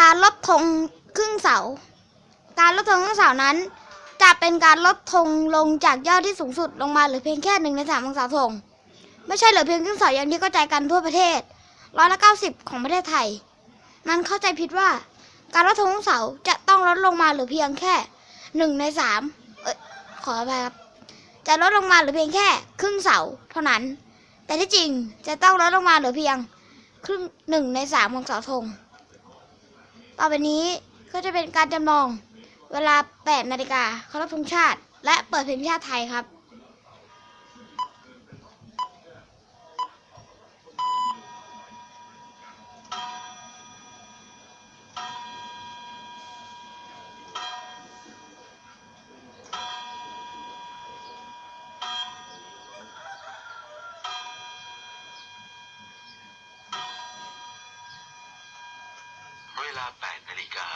การลดธงครึ่งเสา การลดธงครึ่งเสานั้น จะเป็นการลดธงลงจากยอดที่สูงสุดลงมาเหลือเพียงแค่หนึ่งในสามองศาธงไม่ใช่เหลือเพียงครึ่งเสาอย่างที่เข้าใจกันทั่วประเทศร้อยละเก้าสิบของประเทศไทยนั้นเข้าใจผิดว่า การลดธงครึ่งเสาจะต้องลดลงมาเหลือเพียงแค่หนึ่งในสามเอ้ยขออภัยครับจะลดลงมาเหลือเพียงแค่ครึ่งเสาเท่านั้น แต่ที่จริงจะต้องลดลงมาเหลือเพียงครึ่งหนึ่งในสามของเสาธง ต่อไปนี้ก็จะเป็นการจำลองเวลา 8 นาฬิกาเคารพธงชาติ และเปิดเพลงชาติไทยครับ เวลา 8 นาฬิกา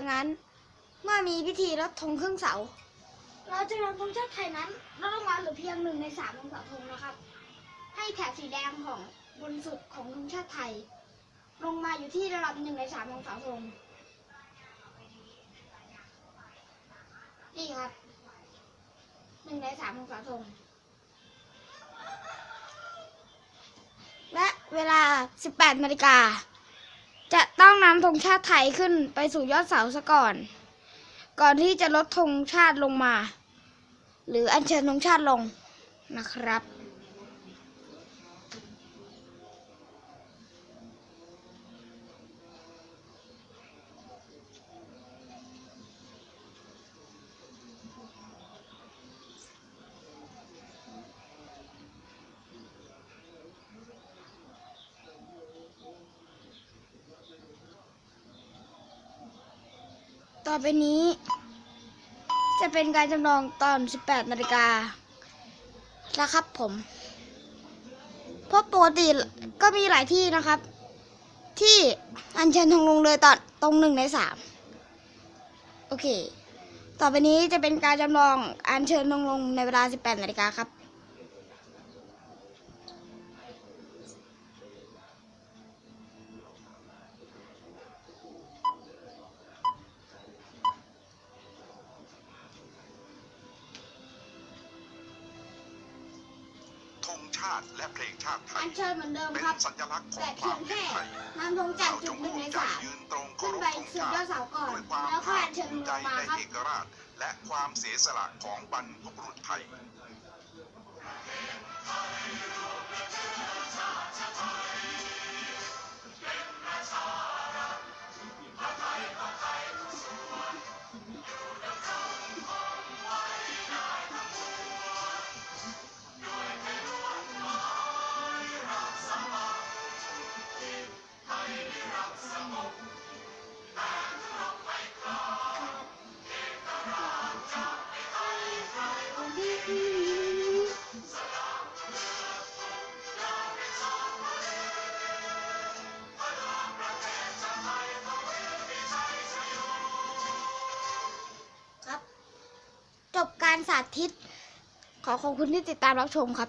จากนั้นเมื่อมีพิธีลดธงครึ่งเสา เราจะนำธงชาติไทยนั้นลดลงมาเหลือเพียงหนึ่งในสามของเสาธงนะครับ ให้แถบสีแดงของบนสุดของธงชาติไทย ลงมาอยู่ที่ระดับหนึ่งในสามของเสาธงนี่ครับหนึ่งในสามของเสาธงและเวลา 18นาฬิกา จะต้องนำธงชาติไทยขึ้นไปสู่ยอดเสาซะก่อน ก่อนที่จะลดธงชาติลงมา หรืออัญเชิญธงชาติลงนะครับ ต่อไปนี้ จะเป็นการจำลองตอน 18นาฬิกานะครับผม เพราะปกติก็มีหลายที่นะครับ ที่อัญเชิญธงลงเลยตอนตรงหนึ่งในสามโอเค ต่อไปนี้จะเป็นการจำลองอัญเชิญธงลงในเวลา 18นาฬิกาครับ ติและเพลงชาติไทอัยญเชิญเหมือนเดิมเป็นครับสัญลักษณ์ขอแต่งคเพีวายมงเป็นแค่ไทยนำธงจากจุดหนึ่งในจะสามยืนตรงเคาขึ้นรพไปธงสู่ชายอดติเสาก่อนด้วยความแล้วค่อยภาอัคญเชิญภูลมิงใจมาในครับเอกราช และความเสียสละของบรรพบุรุษไทย การสาธิต ขอขอบคุณที่ติดตามรับชมครับ